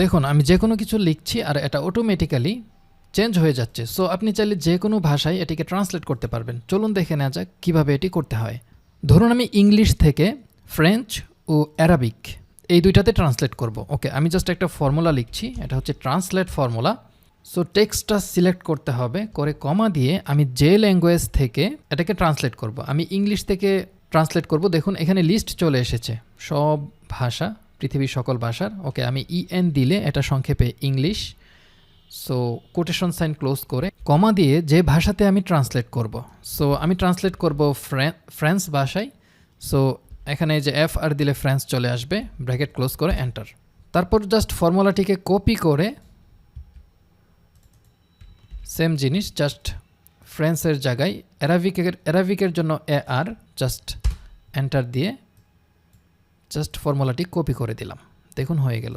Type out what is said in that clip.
দেখুন, আমি যে কোনো কিছু লিখছি আর এটা অটোমেটিক্যালি চেঞ্জ হয়ে যাচ্ছে। সো আপনি চাইলে যে কোনো ভাষায় এটিকে ট্রান্সলেট করতে পারবেন। চলুন দেখে নেওয়া যাক কীভাবে এটি করতে হয়। ধরুন, আমি ইংলিশ থেকে ফ্রেঞ্চ ও অ্যারাবিক এই দুইটাতে ট্রান্সলেট করব। ওকে আমি জাস্ট একটা ফর্মুলা লিখছি। এটা হচ্ছে ট্রান্সলেট ফর্মুলা সো টেক্সটটা সিলেক্ট করতে হবে। করে কমা দিয়ে আমি যে ল্যাঙ্গুয়েজ থেকে এটাকে ট্রান্সলেট করব। আমি ইংলিশ থেকে ট্রান্সলেট করব। দেখুন, এখানে লিস্ট চলে এসেছে। সব ভাষা পৃথিবীর সকল ভাষার। ওকে, আমি ইএন দিলে এটা সংক্ষেপে English so quotation sign close করে কমা দিয়ে যে ভাষাতে আমি ট্রান্সলেট করব। সো আমি ট্রান্সলেট করব ফ্রেন্স ভাষায় সো এখানে যে এফ আর দিলে ফ্রেন্স চলে আসবে ব্র্যাকেট ক্লোজ করে এন্টার তারপর জাস্ট ফর্মুলাটিকে কপি করে সেম জিনিস জাস্ট ফ্রেন্সের জায়গায় অ্যারাবিকের অ্যারাবিকের জন্য এ আর জাস্ট এন্টার দিয়ে জাস্ট ফর্মুলাটি কপি করে দিলাম। দেখুন হয়ে গেল।